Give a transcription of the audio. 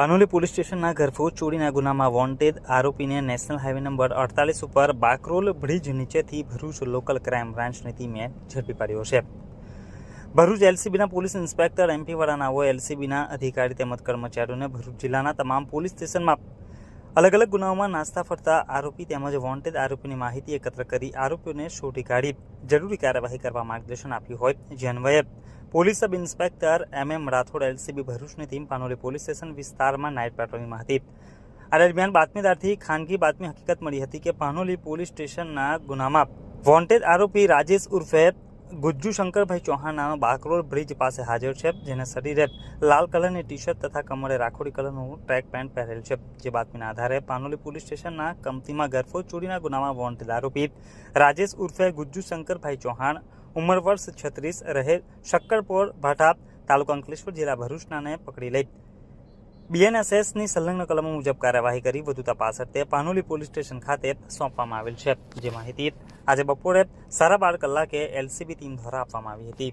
Panoli police સ્ટેશનના ઘરફોડ ચોરીના ગુનામાં વોન્ટેડ આરોપીને નેશનલ હાઈવે નંબર અડતાલીસ ઉપર બાકરોલ બ્રિજ નીચેથી ભરૂચ લોકલ ક્રાઇમ બ્રાન્ચની ટીમે ઝડપી પાડ્યો છે. ભરૂચ એલસીબીના પોલીસ ઇન્સ્પેક્ટર એમપી વડાનાઓ એલસીબીના અધિકારી તેમજ કર્મચારીઓને ભરૂચ જિલ્લાના તમામ પોલીસ સ્ટેશનમાં અલગ અલગ ગુનાઓમાં નાસ્તા ફરતા આરોપી તેમજ વોન્ટેડ આરોપીની માહિતી એકત્ર કરી આરોપીઓને શોધી કાઢી. જરૂરી કાર્યવાહી કરવા માર્ગદર્શન આપ્યું હોય જે અન્વયે police sub inspector M M Rathod, LCB ભરૂચની ટીમ પાનોલી પોલીસ સ્ટેશન વિસ્તારમાં નાઇટ પેટ્રોલિંગમાં હતી. આ દરમિયાન બાતમીદારથી ખાનગી બાતમી હકીકત મળી હતી કે પાનોલી પોલીસ સ્ટેશનના ગુનામાં વોન્ટેડ આરોપી રાજેશ ઉર્ફે ગુજ્જુ શંકરભાઈ ચૌહાણના બાકરોલ બ્રિજ પાસે હાજર છે, જેને શરીરે લાલ કલરની ટી શર્ટ તથા કમરે રાખોડી કલરનું ટ્રેક પેન્ટ પહેરેલ છે. જે બાતમીના આધારે પાનોલી પોલીસ સ્ટેશનના કમતીમાં ગરફો ચોરીના ગુનામાં વોન્ટેડ આરોપી રાજેશ ઉર્ફે ગુજ્જુ શંકરભાઈ ચૌહાણ, ઉંમર વર્ષ છત્રીસ, રહે શક્કરપોર ભાટા તાલુકા અંકલેશ્વર, જિલ્લા ભરૂચનાને પકડી લઈ. બીએનએસએસની સંલગ્ન કલમો મુજબ કાર્યવાહી કરી વધુ તપાસ અર્થે પાનોલી પોલીસ સ્ટેશન ખાતે સોંપવામાં આવેલ છે. જે માહિતી આજે બપોરે સાડા બાર કલાકે એલસીબી ટીમ દ્વારા આપવામાં આવી હતી.